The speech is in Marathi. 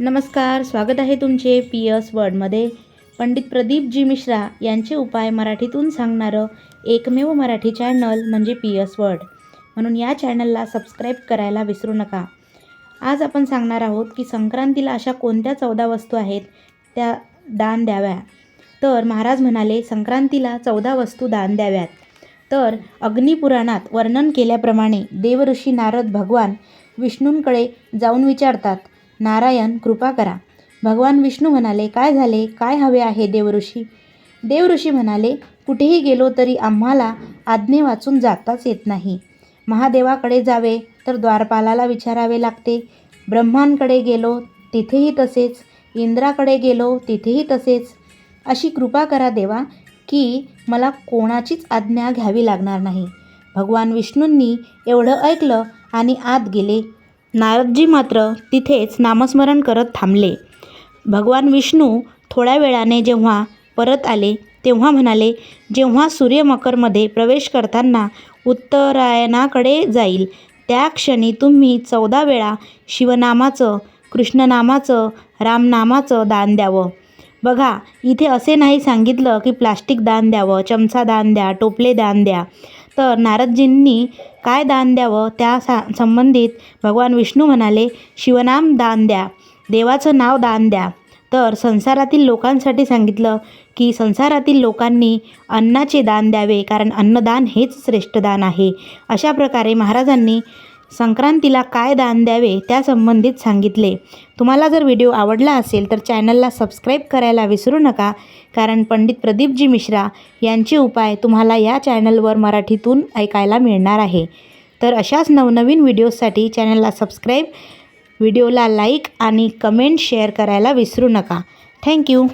नमस्कार स्वागत आहे तुमचे पी एस वर्डमध्ये. पंडित प्रदीपजी मिश्रा यांचे उपाय मराठीतून सांगणारं एकमेव मराठी चॅनल म्हणजे पी एस वर्ड. म्हणून या चॅनलला सबस्क्राईब करायला विसरू नका. आज आपण सांगणार आहोत की संक्रांतीला अशा कोणत्या चौदा वस्तू आहेत त्या दान द्याव्या. तर महाराज म्हणाले संक्रांतीला चौदा वस्तू दान द्याव्यात. तर अग्निपुराणात वर्णन केल्याप्रमाणे देवऋषी नारद भगवान विष्णूंकडे जाऊन विचारतात नारायण कृपा करा. भगवान विष्णू म्हणाले काय झाले? काय हवे आहे देवऋषी? देवऋषी म्हणाले कुठेही गेलो तरी आम्हाला आज्ञे वाचून जाताच येत नाही. महादेवाकडे जावे तर द्वारपालाला विचारावे लागते. ब्रह्मांकडे गेलो तिथेही तसेच. इंद्राकडे गेलो तिथेही तसेच. अशी कृपा करा देवा की मला कोणाचीच आज्ञा घ्यावी लागणार नाही. भगवान विष्णूंनी एवढं ऐकलं आणि आत गेले. नारदजी मात्र तिथेच नामस्मरण करत थांबले. भगवान विष्णू थोड्या वेळाने जेव्हा परत आले तेव्हा म्हणाले जेव्हा सूर्य मकरमध्ये प्रवेश करताना उत्तरायणाकडे जाईल त्या क्षणी तुम्ही चौदा वेळा शिवनामाचं कृष्णनामाचं रामनामाचं दान द्यावं. बघा इथे असे नाही सांगितलं की प्लास्टिक दान द्यावं चमचा दान द्या टोपले दान द्या. तर नारदजींनी काय दान द्यावं? त्या सा संबंधित भगवान विष्णू म्हणाले शिवनाम दान द्या देवाचं नाव दान द्या. तर संसारातील लोकांसाठी सांगितलं की संसारातील लोकांनी अन्नाचे दान द्यावे कारण अन्नदान हेच श्रेष्ठ दान आहे. अशा प्रकारे महाराजांनी संक्रांतीला काय दान द्यावे त्या संबंधित सांगितले. तुम्हाला जर व्हिडिओ आवडला असेल तर चॅनलला सबस्क्राईब करायला विसरू नका कारण पंडित प्रदीपजी मिश्रा यांचे उपाय तुम्हाला या चॅनलवर मराठीतून ऐकायला मिळणार आहे. तर अशाच नवनवीन व्हिडिओजसाठी चॅनलला सबस्क्राईब व्हिडिओला लाईक आणि कमेंट शेअर करायला विसरू नका. थँक्यू